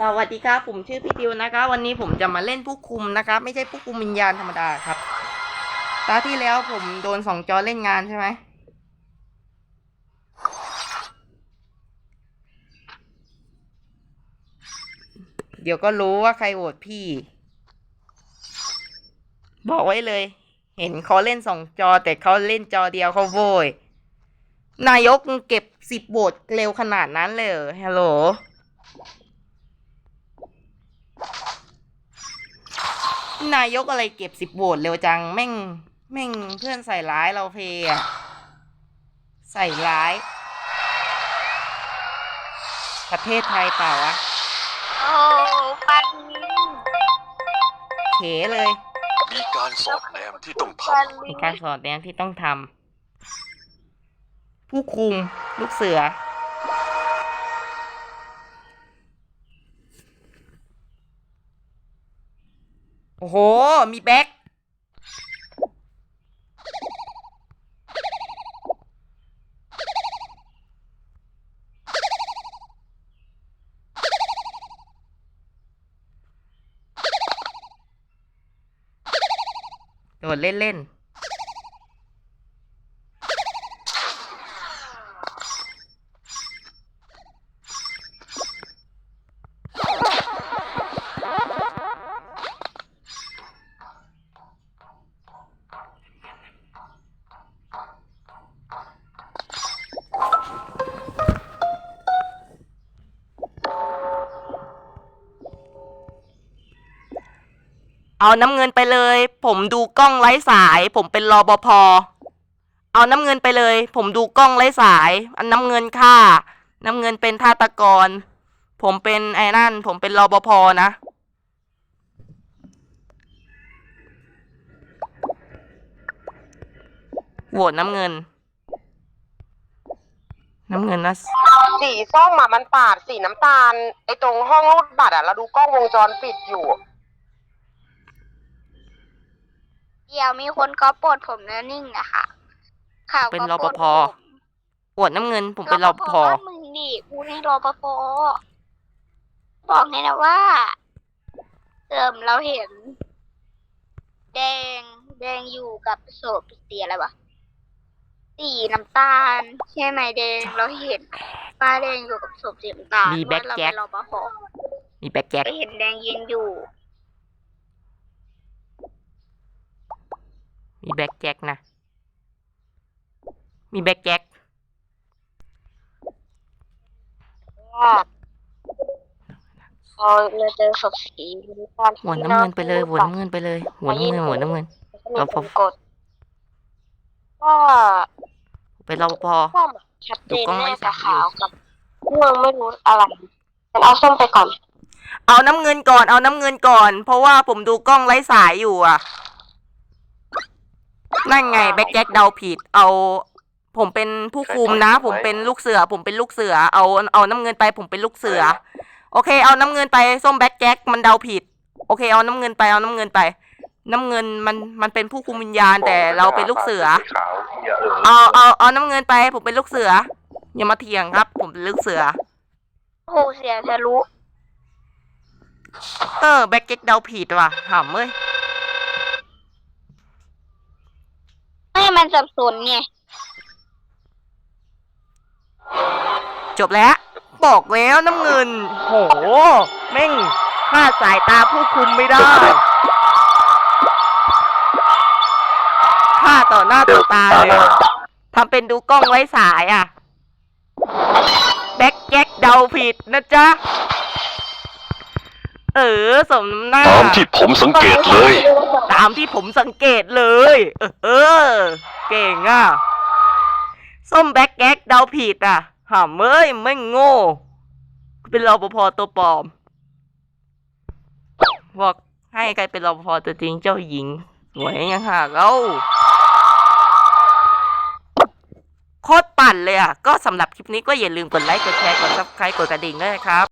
สวัสดีครับ ผมชื่อพี่ดิวนะครับวันนี้ผมจะมาเล่นผู้คุมนะครับ ไม่ใช่ผู้คุมวิญญาณธรรมดาครับ ตาที่แล้วผมโดนสองจอเล่นงานใช่ไหม เดี๋ยวก็รู้ว่าใครโหวตพี่ บอกไว้เลย เห็นเขาเล่นสองจอ แต่เขาเล่นจอเดียวเขาโวยนายกเก็บสิบโหวตเร็วขนาดนั้นเลยฮัลโหล นายกอะไรเก็บสิบโหวตเร็วจัง แม่ง แม่งเพื่อนใส่ร้ายเราเพอะใส่ร้าย ประเทศไทยเปล่าวะ โอ้ปันเขเลย มีการสอดแนมที่ต้องทปันมีการสอนแนมที่ต้องทำผู้คุม ลูกเสือ โอ้โห มีแบ็คโดดเล่นเเอาน้ำเงินไปเลย ผมดูกล้องไร้สาย ผมเป็นรอปภเอาน้ำเงินไปเลย ผมดูกล้องไร้สาย อันน้ำเงินค่า น้ำเงินเป็นฆาตกร ผมเป็นไอ้นั่น ผมเป็นรอปภนะ โหวตน้ำเงิน น้ำเงินนะ สีส้มอะมันปาดสีน้ำตาล ไอ้ตรงห้องรูดบัตรอะเราดูกล้องวงจรปิดอยู่ เดี๋ยวมีคนก็ปลดผมแล้วนิ่งนะคะข่าวเป็นก็รปภลดผมโหวตน้ำเงิน ผมเป็นรอปภบ้านมึงดิกูนี่รปภบอกให้นะว่าเติมเราเห็น แดงแดงอยู่กับโสบสีอะไรวะสีน้ำตาล ใช่ไหมแดงเราเห็นป้าแดงอยู่กับศพสีน้ำตาลมีแบ็คว่าเราแจ็คเป็นรปภมีแบ็คแจ็คไปเห็นแดงยืนอยู่ มีแบ็คแจ็คนะ มีแบ็คแจ็คว่าพอเราเจอศพสีน้ำตาลหัวน้ำเงินไปเลยหัวน้ำเงินไปเลยหัวน้ำเงินหัวน้ำเงินก็มีคนกดก็เป็นรปภส้มอะชัดเจนดูกล้องไว้แน่สาแต่มขาวกับม่วงไม่รู้อะไรฉันเอาส้มไปก่อน เอาน้ำเงินก่อน เอาน้ำเงินก่อน เพราะว่าผมดูกล้องไร้สายอยู่อะ นั่นไงแบ็คแจ็คเดาผิด เอา ผมเป็นผู้คุมนะ ผมเป็นลูกเสือ ผมเป็นลูกเสือ เอาเอาน้ำเงินไป ผมเป็นลูกเสือ โอเค เอาน้ำเงินไปส้มแบ็คแจ็คมันเดาผิด โอเค เอาน้ำเงินไปเอาน้ำเงินไป น้ำเงินมันมันเป็นผู้คุมวิญญาณำแต่เราเป็นลูกเสือขาวอย่าเออเอาเอาเอาน้ำเงินไป ผมเป็นลูกเสืออย่ามาเถียงครับ ผมเป็นลูกเสือโอ้โหเสียทะลุเออแบ็คแจ็คเดาผิดว่ะหำเอ้ย ให้ มันสับสนไง จบแล้ว บอกแล้วน้ำเงิน โหแม่งคลาดสายตาผู้คุมไม่ได้ฆ่าต่อหน้าต่อตาเลยทำเป็นดูกล้องไว้สายอะ แบ็คแจ็คเดาผิดนะจ๊ะ เออ สมน้ำหน้า ตามที่ผมสังเกตเลย ตามที่ผมสังเกตเลย เออเออ เก่งอะ ส้มแบ็คแก๊กเดาผิดอะหามเอ้ยไม่งโง่ เป็นรปภตัวปลอม บอกให้ใครเป็นรปภตัวจริงเจ้าหญิง สวยยังหากเอ้าโคตรปั่นเลยอะ ก็สำหรับคลิปนี้ก็อย่าลืมกดไลค์ กดแชร์ กดซับสไครต์กดกระดิ่งด้วยนะครับ